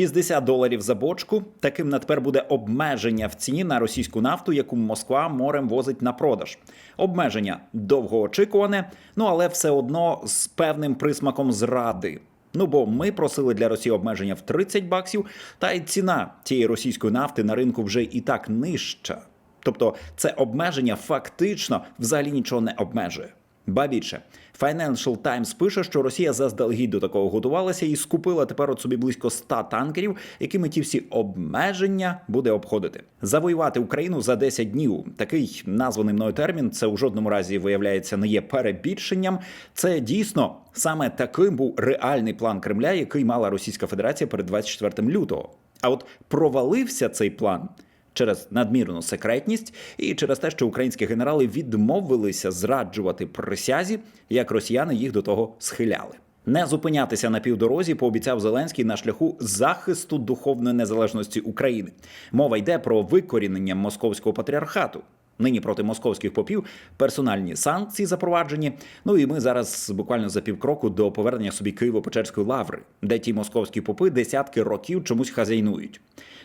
60 доларів за бочку. Таким на тепер буде обмеження в ціні на російську нафту, яку Москва морем возить на продаж. Обмеження довгоочікуване, ну але все одно з певним присмаком зради. Ну бо ми просили для Росії обмеження в 30 баксів, та й ціна цієї російської нафти на ринку вже і так нижча. Тобто це обмеження фактично взагалі нічого не обмежує. Ба більше, Financial Times пише, що Росія заздалегідь до такого готувалася і скупила тепер от собі близько 100 танкерів, якими ті всі обмеження буде обходити. Завоювати Україну за 10 днів. Такий названий мною термін. Це у жодному разі виявляється не є перебільшенням. Це дійсно саме таким був реальний план Кремля, який мала Російська Федерація перед 24 лютого. А от провалився цей план через надмірну секретність і через те, що українські генерали відмовилися зраджувати присязі, як росіяни їх до того схиляли. Не зупинятися на півдорозі пообіцяв Зеленський на шляху захисту духовної незалежності України. Мова йде про викорінення московського патріархату. Нині проти московських попів персональні санкції запроваджені. Ну і ми зараз буквально за півкроку до повернення собі Києво-Печерської лаври, де ті московські попи десятки років чомусь хазяйнують.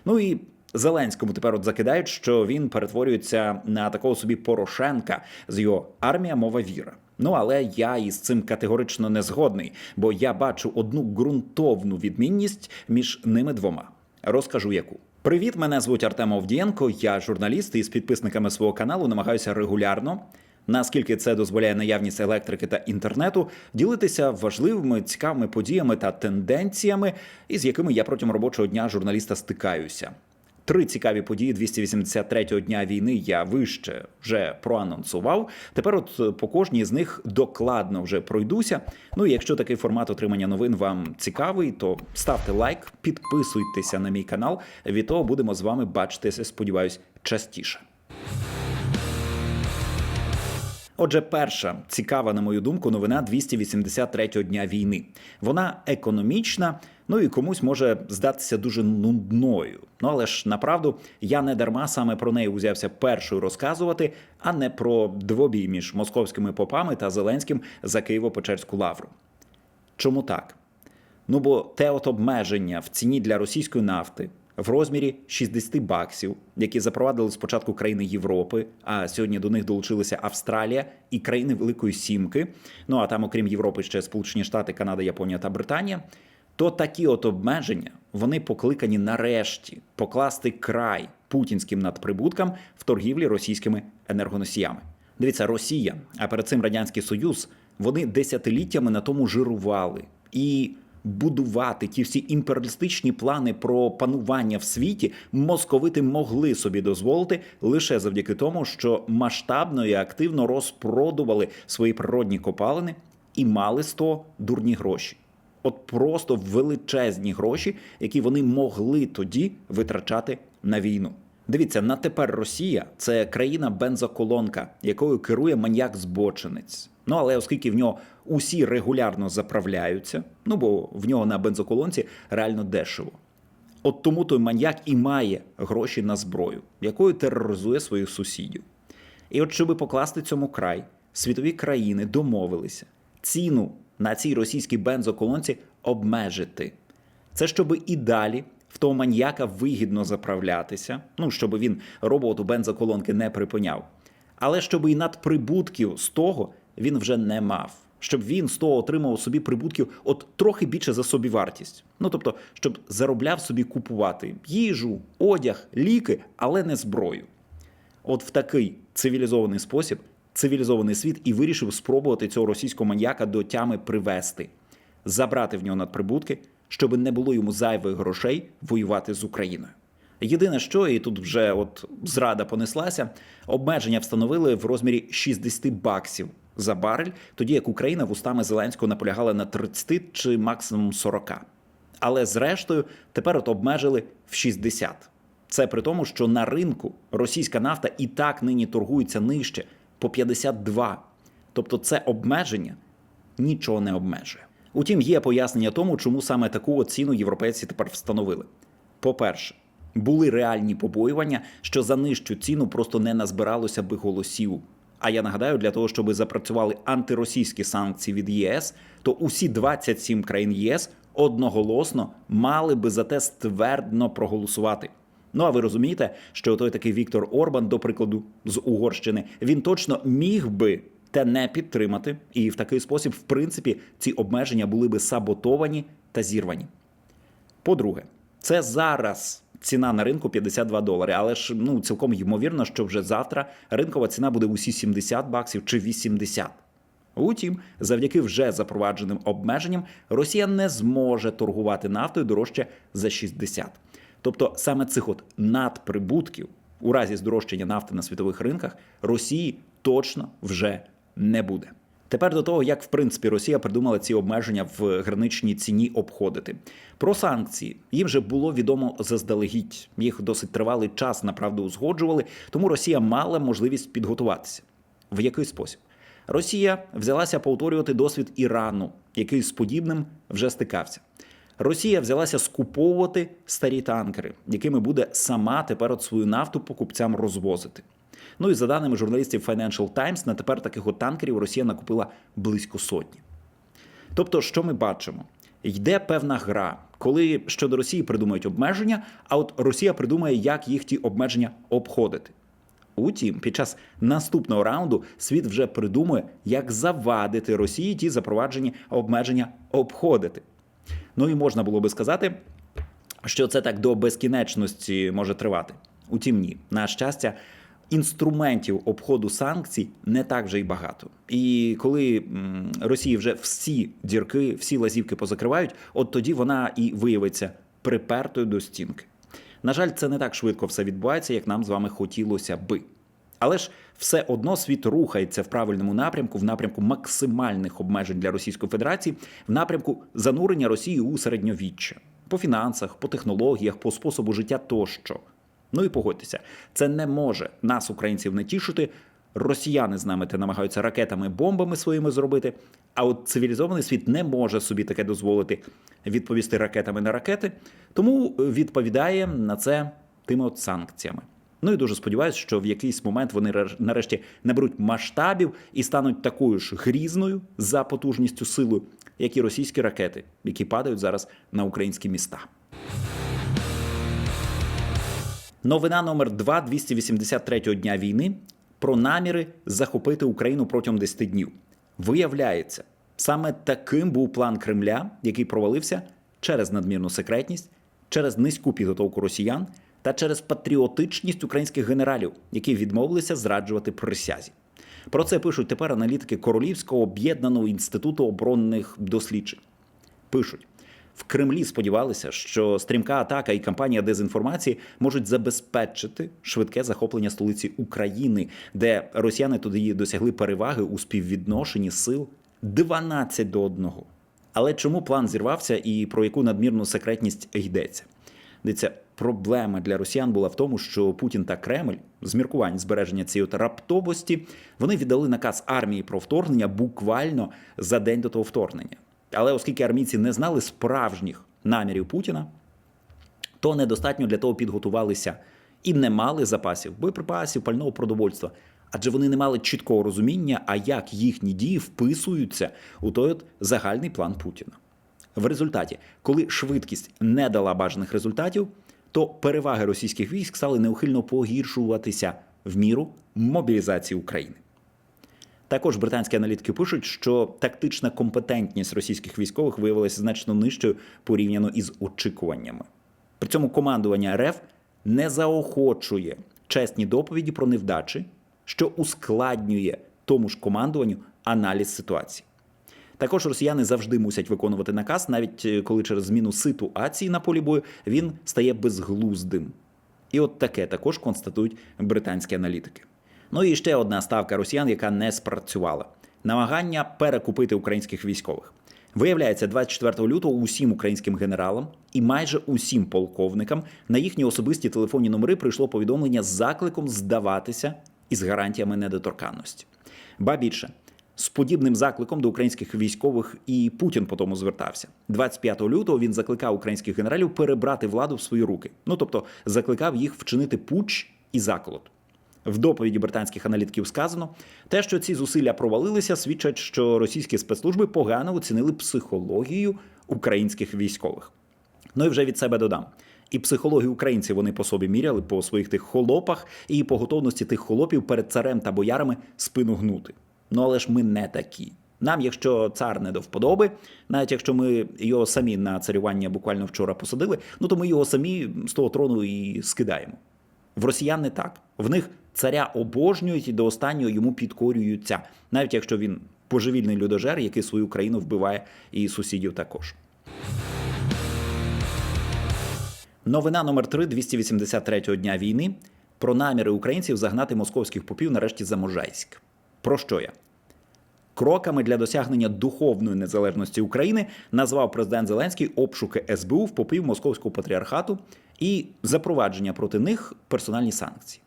Ну і Зеленському тепер от закидають, що він перетворюється на такого собі Порошенка з його армія, мова віра. Ну але я із цим категорично не згодний, бо я бачу одну ґрунтовну відмінність між ними двома. Розкажу яку. Привіт, мене звуть Артем Овдієнко. Я журналіст і з підписниками свого каналу намагаюся регулярно. Наскільки це дозволяє наявність електрики та інтернету, ділитися важливими цікавими подіями та тенденціями, із якими я протягом робочого дня журналіста стикаюся. Три цікаві події 283-го дня війни я вище вже проанонсував. Тепер, от по кожній з них докладно вже пройдуся. Ну і якщо такий формат отримання новин вам цікавий, то ставте лайк, підписуйтеся на мій канал. Від того будемо з вами бачитися, сподіваюсь, частіше. Отже, перша цікава, на мою думку, новина 283-го дня війни. Вона економічна, ну і комусь може здатися дуже нудною. Ну але ж направду я не дарма саме про неї узявся першою розказувати, а не про двобій між московськими попами та Зеленським за Києво-Печерську лавру. Чому так? Ну бо те от обмеження в ціні для російської нафти в розмірі 60 баксів, які запровадили спочатку країни Європи, а сьогодні до них долучилися Австралія і країни Великої Сімки. Ну а там, окрім Європи, ще Сполучені Штати, Канада, Японія та Британія. То такі от обмеження вони покликані нарешті покласти край путінським надприбуткам в торгівлі російськими енергоносіями. Дивіться, Росія, а перед цим радянський Союз, вони десятиліттями на тому жирували і будувати ті всі імперіалістичні плани про панування в світі московити могли собі дозволити лише завдяки тому, що масштабно і активно розпродували свої природні копалини і мали з того дурні гроші. От просто величезні гроші, які вони могли тоді витрачати на війну. Дивіться, на тепер Росія це країна бензоколонка, якою керує маньяк-збочинець. Ну але оскільки в нього усі регулярно заправляються, ну бо в нього на бензоколонці реально дешево. От тому той маньяк і має гроші на зброю, якою тероризує своїх сусідів. І от, щоб покласти цьому край, світові країни домовилися ціну на цій російській бензоколонці обмежити. Це щоб і далі в того маньяка вигідно заправлятися, ну щоб він роботу бензоколонки не припиняв, але щоб і надприбутків з того він вже не мав. Щоб він з того отримав собі прибутків от трохи більше за собівартість. Ну тобто, щоб заробляв собі купувати їжу, одяг, ліки, але не зброю. От в такий цивілізований спосіб цивілізований світ і вирішив спробувати цього російського маньяка до тями привести, забрати в нього надприбутки, щоб не було йому зайвих грошей воювати з Україною. Єдине, що і тут вже от зрада понеслася, обмеження встановили в розмірі 60 баксів за барель, тоді як Україна вустами Зеленського наполягала на 30 чи максимум 40. Але зрештою тепер от обмежили в 60. Це при тому, що на ринку російська нафта і так нині торгується нижче по 52. Тобто це обмеження нічого не обмежує. Утім, є пояснення тому, чому саме таку ціну європейці тепер встановили. По-перше, були реальні побоювання, що за нижчу ціну просто не назбиралося би голосів. А я нагадаю, для того, щоб запрацювали антиросійські санкції від ЄС, то усі 27 країн ЄС одноголосно мали би за те ствердно проголосувати. Ну а ви розумієте, що той такий Віктор Орбан, до прикладу, з Угорщини, він точно міг би те не підтримати, і в такий спосіб, в принципі, ці обмеження були би саботовані та зірвані. По-друге, це зараз ціна на ринку 52 долари, але ж ну цілком ймовірно, що вже завтра ринкова ціна буде усі 70 баксів чи 80. Утім, завдяки вже запровадженим обмеженням, Росія не зможе торгувати нафтою дорожче за 60. Тобто саме цих от надприбутків у разі здорожчання нафти на світових ринках Росії точно вже не буде. Тепер до того, як в принципі Росія придумала ці обмеження в граничній ціні обходити. Про санкції їм вже було відомо заздалегідь. Їх досить тривалий час направду узгоджували, тому Росія мала можливість підготуватися. В який спосіб? Росія взялася повторювати досвід Ірану, який з подібним вже стикався. Росія взялася скуповувати старі танкери, якими буде сама тепер от свою нафту покупцям розвозити. Ну і за даними журналістів Financial Times, на тепер таких от танкерів Росія накупила близько сотні. Тобто, що ми бачимо? Йде певна гра, коли щодо Росії придумають обмеження, а от Росія придумає, як їх ті обмеження обходити. Утім, під час наступного раунду світ вже придумує, як завадити Росії ті запроваджені обмеження обходити. Ну і можна було би сказати, що це так до безкінечності може тривати. Утім, ні, на щастя, інструментів обходу санкцій не так вже й багато. І коли Росії вже всі дірки, всі лазівки позакривають, от тоді вона і виявиться припертою до стінки. На жаль, це не так швидко все відбувається, як нам з вами хотілося би. Але ж все одно світ рухається в правильному напрямку, в напрямку максимальних обмежень для Російської Федерації, в напрямку занурення Росії у середньовіччя по фінансах, по технологіях, по способу життя тощо. Ну і погодьтеся, це не може нас, українців, не тішити. Росіяни з нами те намагаються ракетами, бомбами своїми зробити. А от цивілізований світ не може собі таке дозволити відповісти ракетами на ракети, тому відповідає на це тими от санкціями. Ну і дуже сподіваюся, що в якийсь момент вони реш- нарешті наберуть масштабів і стануть такою ж грізною за потужністю силою, як і російські ракети, які падають зараз на українські міста. Новина номер 2 283-го дня війни про наміри захопити Україну протягом 10 днів. Виявляється, саме таким був план Кремля, який провалився через надмірну секретність, через низьку підготовку росіян та через патріотичність українських генералів, які відмовилися зраджувати присязі. Про це пишуть тепер аналітики Королівського об'єднаного інституту оборонних досліджень. Пишуть. В Кремлі сподівалися, що стрімка атака і кампанія дезінформації можуть забезпечити швидке захоплення столиці України, де росіяни тоді досягли переваги у співвідношенні сил 12 до 1. Але чому план зірвався і про яку надмірну секретність йдеться? Дивіться, проблема для росіян була в тому, що Путін та Кремль з міркувань збереження цієї раптовості вони віддали наказ армії про вторгнення буквально за день до того вторгнення. Але оскільки армійці не знали справжніх намірів Путіна, то недостатньо для того підготувалися і не мали запасів боєприпасів, пального продовольства. Адже вони не мали чіткого розуміння, а як їхні дії вписуються у той от загальний план Путіна. В результаті, коли швидкість не дала бажаних результатів, то переваги російських військ стали неухильно погіршуватися в міру мобілізації України. Також британські аналітики пишуть, що тактична компетентність російських військових виявилася значно нижчою порівняно із очікуваннями. При цьому командування РФ не заохочує чесні доповіді про невдачі, що ускладнює тому ж командуванню аналіз ситуації. Також росіяни завжди мусять виконувати наказ, навіть е, коли через зміну ситуації на полі бою він стає безглуздим. І от таке також констатують британські аналітики. Ну і ще одна ставка росіян, яка не спрацювала: намагання перекупити українських військових. Виявляється, 24 лютого усім українським генералам і майже усім полковникам на їхні особисті телефонні номери прийшло повідомлення з закликом здаватися із гарантіями недоторканності. Ба більше, з подібним закликом до українських військових і Путін по тому звертався. 25 лютого він закликав українських генералів перебрати владу в свої руки. Ну тобто закликав їх вчинити путч і заколот. В доповіді британських аналітиків сказано, те, що ці зусилля провалилися, свідчать, що російські спецслужби погано оцінили психологію українських військових. Ну і вже від себе додам. І психологію українців вони по собі міряли по своїх тих холопах і по готовності тих холопів перед царем та боярами спину гнути. Ну але ж ми не такі. Нам, якщо цар не до вподоби, навіть якщо ми його самі на царювання буквально вчора посадили, ну то ми його самі з того трону і скидаємо. В росіян не так. В них царя обожнюють і до останнього йому підкорюються, навіть якщо він божевільний людожер, який свою країну вбиває і сусідів також. Новина номер 3 283-го дня війни про наміри українців загнати московських попів нарешті за Можайськ. Про що я? Кроками для досягнення духовної незалежності України назвав президент Зеленський обшуки СБУ в попів Московського патріархату і запровадження проти них персональні санкції.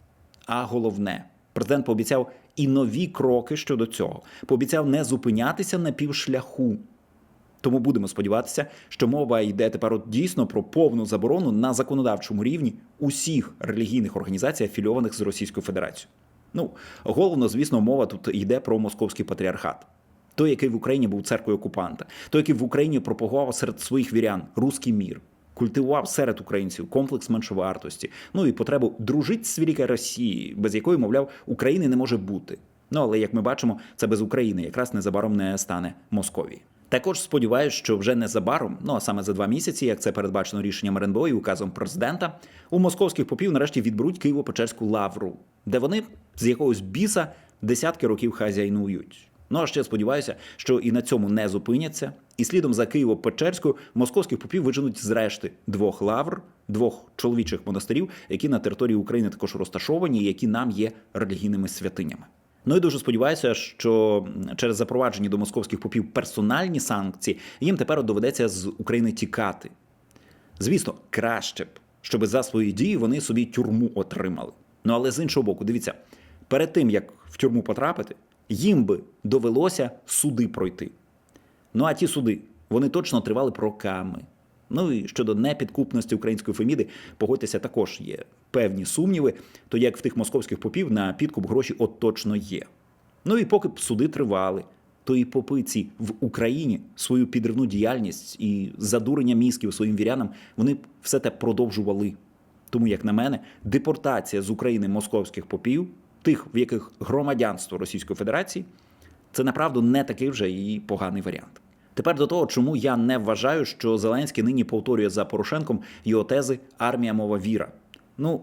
А головне, президент пообіцяв і нові кроки щодо цього. Пообіцяв не зупинятися на півшляху. Тому будемо сподіватися, що мова йде тепер дійсно про повну заборону на законодавчому рівні усіх релігійних організацій, афільованих з Російською Федерацією. Ну, головно, звісно, мова тут йде про московський патріархат. Той, який в Україні був церквою окупанта, той, який в Україні пропагував серед своїх вірян руський мір, культивував серед українців комплекс меншовартості, ну і потребу дружити з великою Росією, без якої, мовляв, України не може бути. Ну але як ми бачимо, це без України якраз незабаром не стане Московії. Також сподіваюся, що вже незабаром, ну а саме за два місяці, як це передбачено рішенням РНБО і указом президента, у московських попів нарешті відберуть Києво-Печерську лавру, де вони з якогось біса десятки років хазяйнують. Ну а ще сподіваюся, що і на цьому не зупиняться. І слідом за Києво-Печерською московських попів виженуть зрешти двох лавр, двох чоловічих монастирів, які на території України також розташовані, які нам є релігійними святинями. Ну і дуже сподіваюся, що через запроваджені до московських попів персональні санкції їм тепер доведеться з України тікати. Звісно, краще б, щоб за свої дії вони собі тюрму отримали. Ну але з іншого боку, дивіться, перед тим як в тюрму потрапити, їм би довелося суди пройти. Ну а ті суди вони точно тривали роками. Ну і щодо непідкупності української феміди, погодьтеся, також є певні сумніви, то як в тих московських попів на підкуп гроші от точно є. Ну і поки б суди тривали, то і попи в Україні свою підривну діяльність і задурення мізків своїм вірянам вони все те продовжували. Тому, як на мене, депортація з України московських попів, тих, в яких громадянство Російської Федерації, це направду не такий вже і поганий варіант. Тепер до того, чому я не вважаю, що Зеленський нині повторює за Порошенком його тези армія, мова, віра. Ну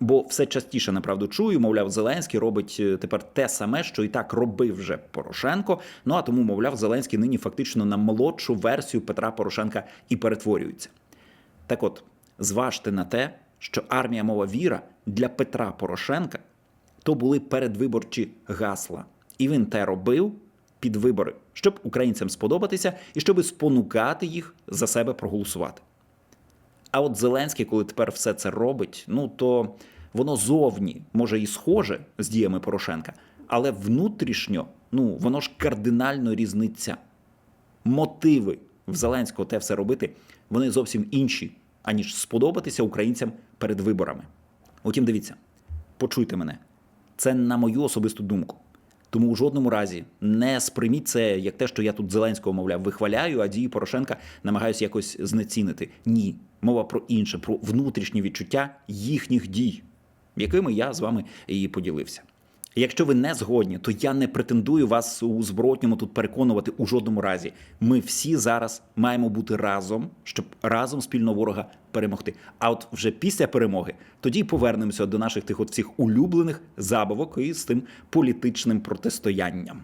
бо все частіше направду чую, мовляв, Зеленський робить е, тепер те саме, що і так робив вже Порошенко. Ну а тому, мовляв, Зеленський нині фактично на молодшу версію Петра Порошенка і перетворюється. Так от, зважте на те, що армія, мова, віра для Петра Порошенка то були передвиборчі гасла, і він те робив під вибори, щоб українцям сподобатися і щоб спонукати їх за себе проголосувати. А от Зеленський, коли тепер все це робить, ну то воно зовні може і схоже з діями Порошенка, але внутрішньо, ну воно ж кардинально різниця. Мотиви в Зеленського те все робити, вони зовсім інші, аніж сподобатися українцям перед виборами. Утім, дивіться, почуйте мене, це на мою особисту думку. Тому у жодному разі не сприйміть це як те, що я тут Зеленського, мовляв, вихваляю, а дії Порошенка намагаюся якось знецінити. Ні, мова про інше, про внутрішні відчуття їхніх дій, якими я з вами і поділився. Якщо ви не згодні, то я не претендую вас у зворотньому тут переконувати у жодному разі. Ми всі зараз маємо бути разом, щоб разом спільно ворога перемогти. А от вже після перемоги тоді повернемося до наших тих от всіх улюблених забавок і з тим політичним протистоянням.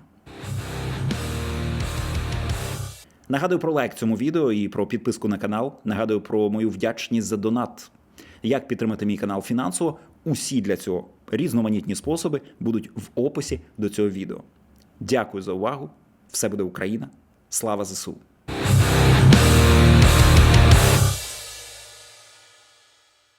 Нагадую про лайк цьому відео і про підписку на канал. Нагадую про мою вдячність за донат. Як підтримати мій канал фінансово? Усі для цього різноманітні способи будуть в описі до цього відео. Дякую за увагу! Все буде Україна! Слава ЗСУ!